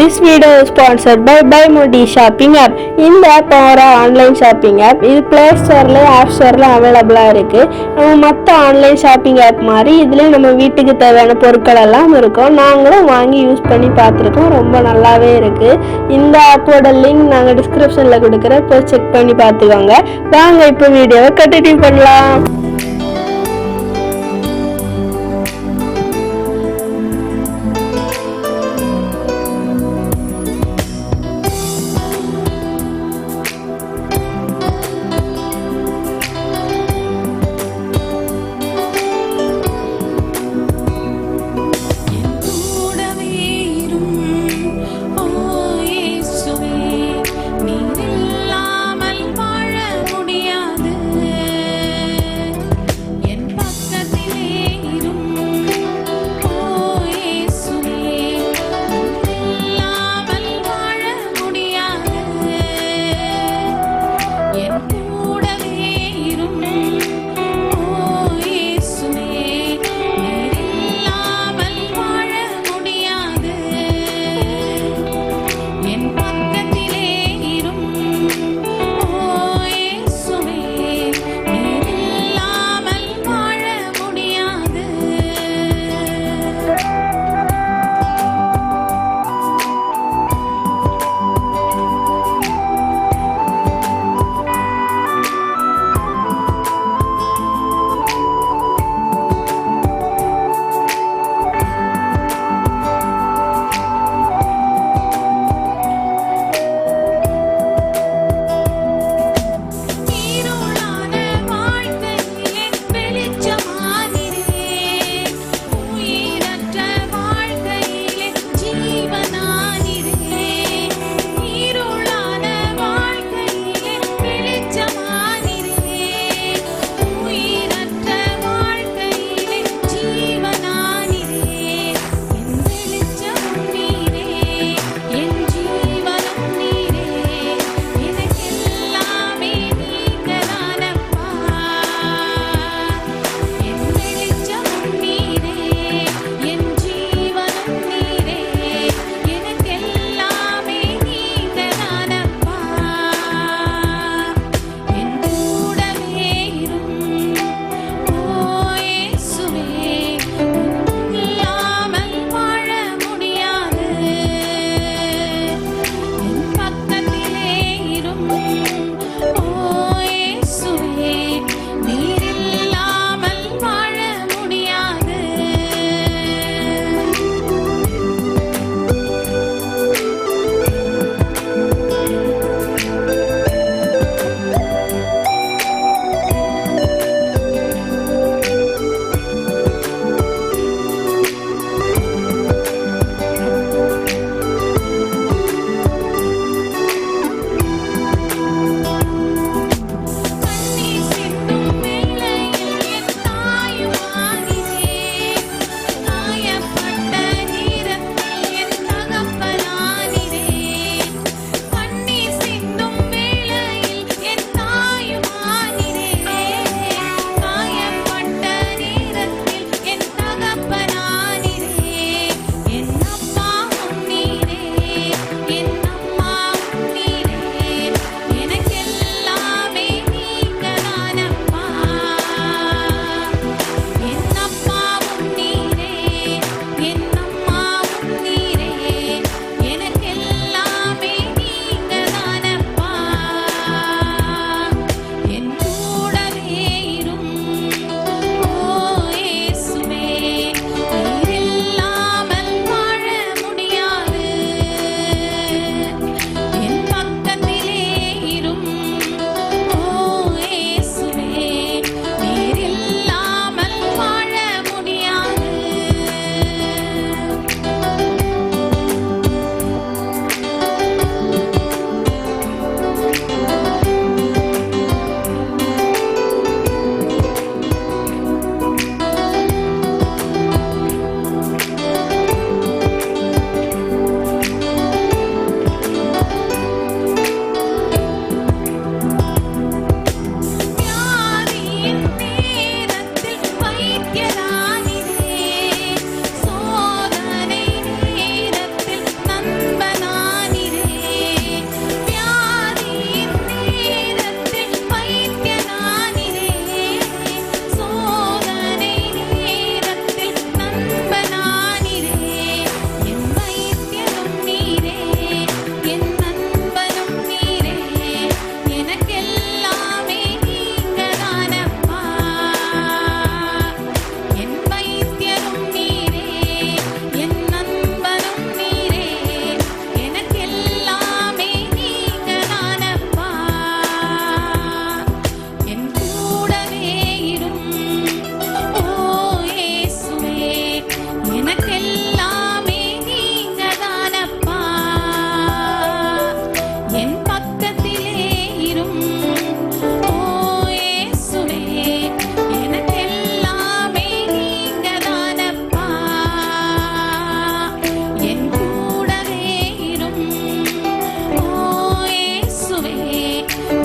This video sponsored by by Modi shopping app இந்த app ஒரு online shopping app இது play ஸ்டோர்ல app ஸ்டோர்ல அவைலபிளாக இருக்குது நம்ம மற்ற ஆன்லைன் ஷாப்பிங் ஆப் மாதிரி இதுலேயும் நம்ம வீட்டுக்கு தேவையான பொருட்கள் எல்லாம் இருக்கும். நாங்களும் வாங்கி யூஸ் பண்ணி பார்த்துருக்கோம். ரொம்ப நல்லாவே இருக்குது இந்த ஆப்போட லிங்க் நாங்கள் டிஸ்கிரிப்ஷனில் கொடுக்குறேன். போய் செக் பண்ணி பார்த்துக்கோங்க. வாங்க இப்போ வீடியோவை கண்டினியூ பண்ணலாம். night.